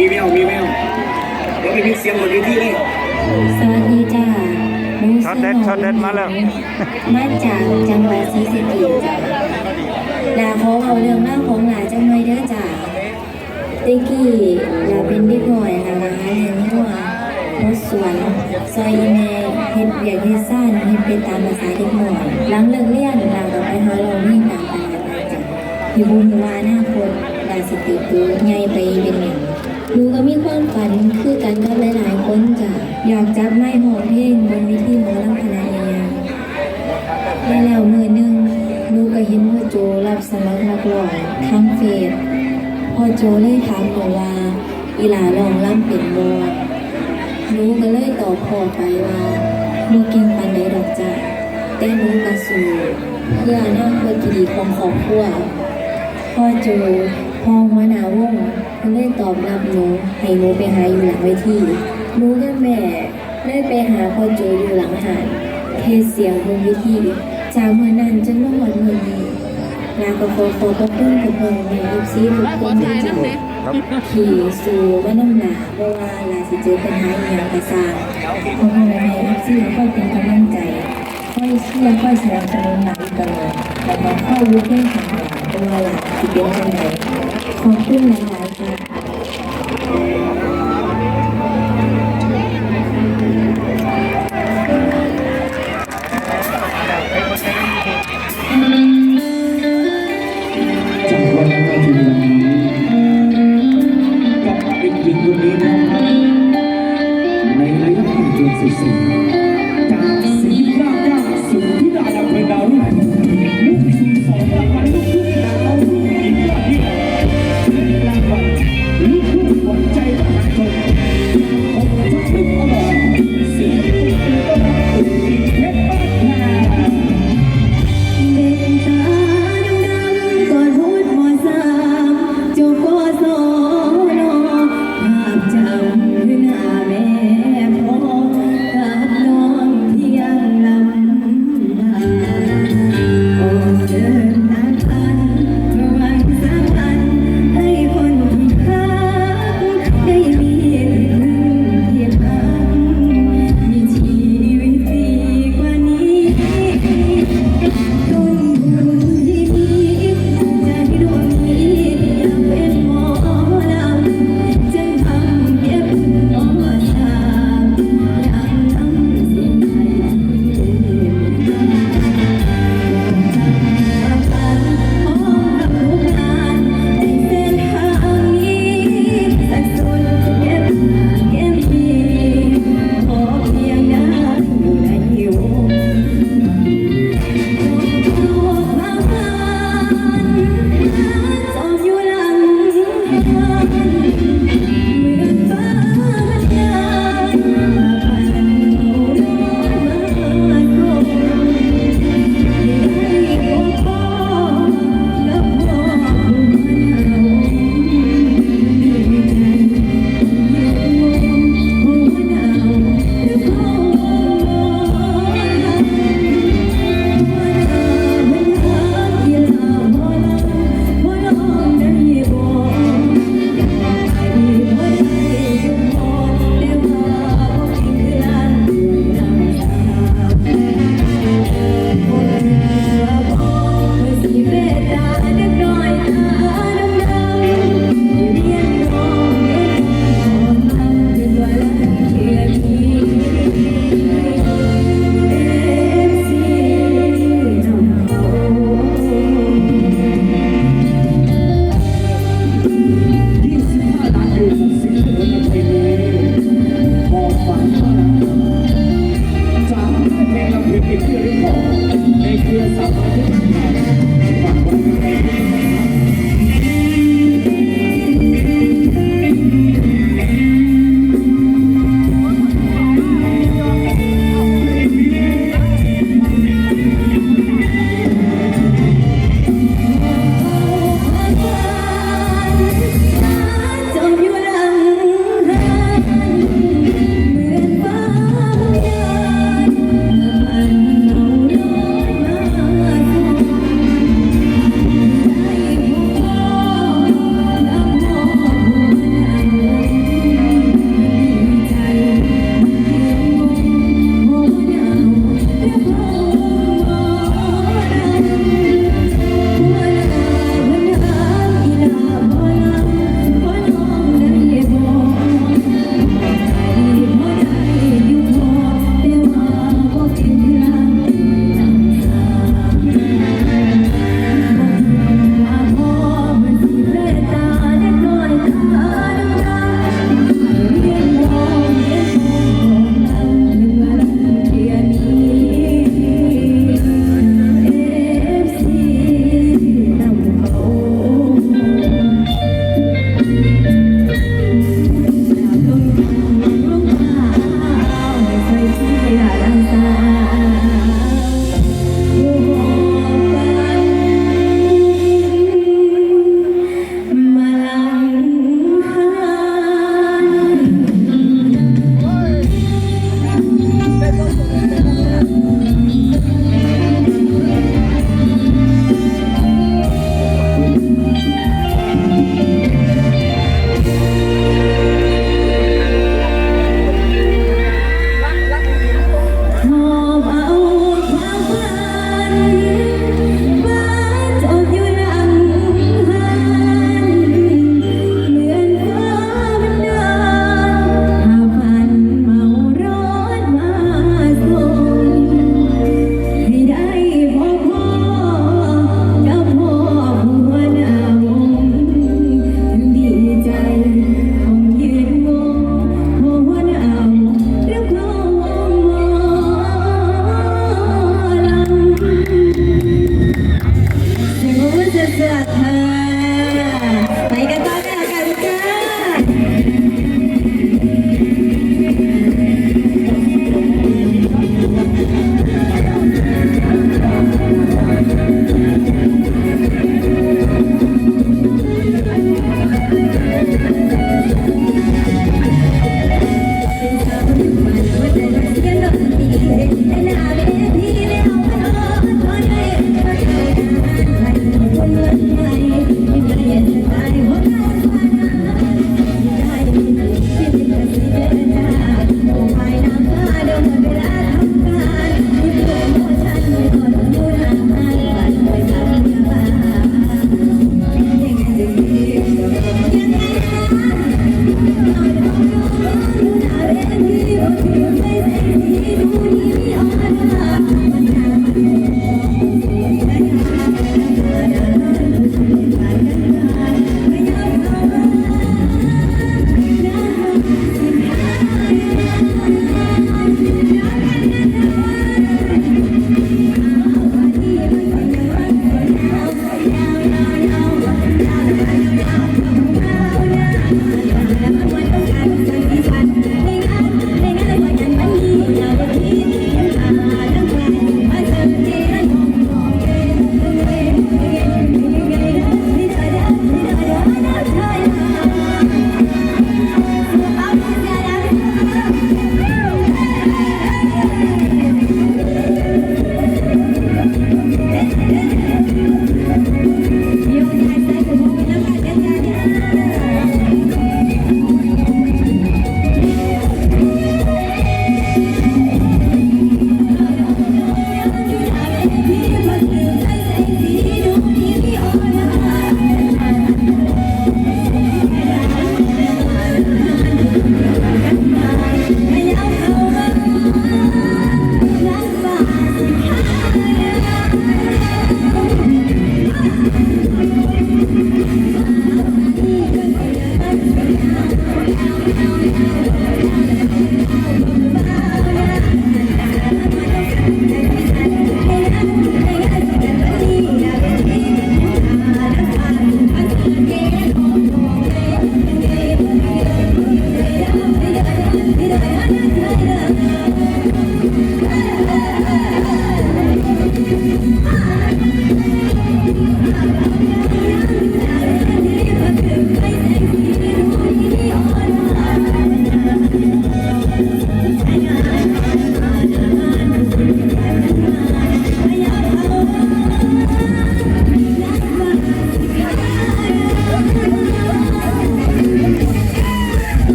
มีแววมีแววเดี๋ยวไปมีเสียงบนเวทีเลยสวัสดีจ้าหนูช็อตเด็ดช็อตเด็ดมาแล้วมาจากจังหวัดศรีสะเกษจ้าลาขอเอาเรื่องเล่าวของหลาจังไว้เด้อจ้าเด็กกี้ลาเป็นเด็กหน่อยนะมาหาเลี้ยงหัวรถสวนซอยอีแม่เฮ็ดเบียกเฮ็ดซ่านเฮ็ดเป็นตามภาษาเด็กหน่อยหลังเลิกเรียนลาก็ไปหาเราเล่นตามตลาดนัดจ้ะอยู่บุญว่าอนาคตลาสิติดตัวใหญ่ไปเป็นหนึ่ง หนูก็มีความฝันคือกันกับหลายๆคนจ้ะอยากจับไม้หอเพลงบนวิธีหมอลำคณะใหญ่ๆและแล้วมือหนึ่งหนูก็เห็นว่าโจรับสมัครนักร้องทางเฟซพอโจเลยถามหนูว่า อีหลาลองล่ำเป็นบ่หนูก็เลยตอบพ่อไปว่าหนูเก่งปานใดดอกจ้ะแต่หนูก็สู้เพื่ออนาคตที่ดีของครอบครัวพ่อโจ พอหัวหน้าวงเพิ่นได้ตอบรับหนูให้หนูไปหาอยู่หลังเวทีหนูกับแม่ได้ไปหาพ่อโจอยู่หลังหานเทศเสียงบนเวทีจากเมื่อนั้นจนมาหมดมื่อนี้ลาก็ขอขอบพระคุณกับพ่อแม่ลูกซีทุกคนที่จ้าครับขี่สู่ว่าน้ำหนาเพราะว่าลาสิเจอปัญหาอย่างกระซางพ่อแม่ลูกซีก็เป็นกำลังใจค่อยเชื่อค่อยแสนับสนุนหลังตลอดแต่ก็ค่อยรู้เรื่องของหลา นตัวหลานที่เป็นจังไดขอบคุณหลายๆค่ะ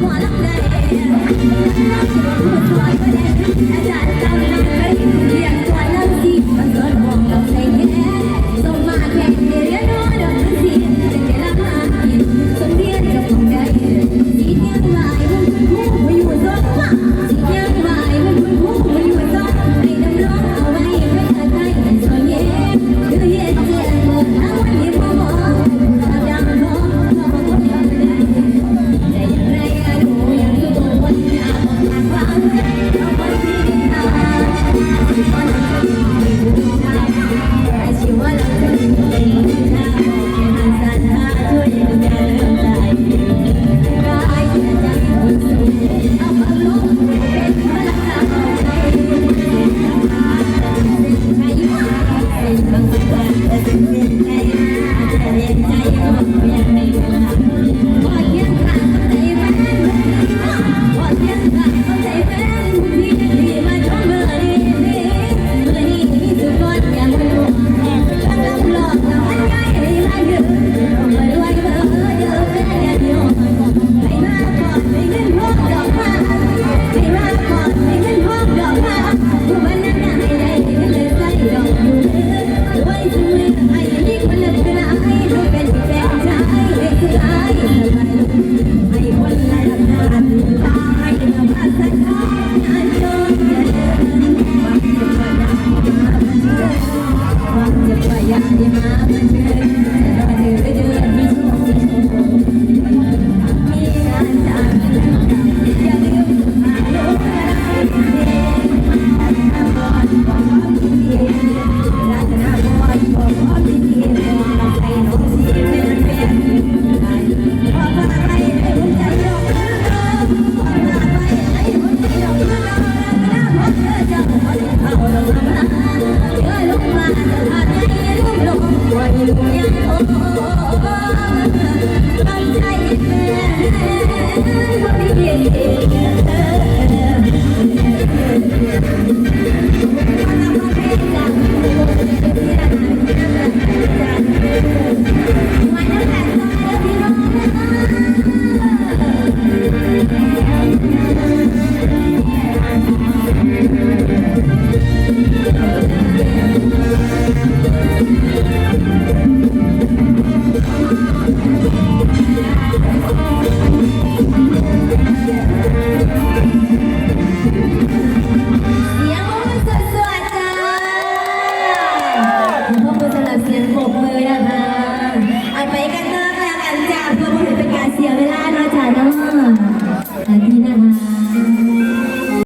หัวลักได้ Thank you.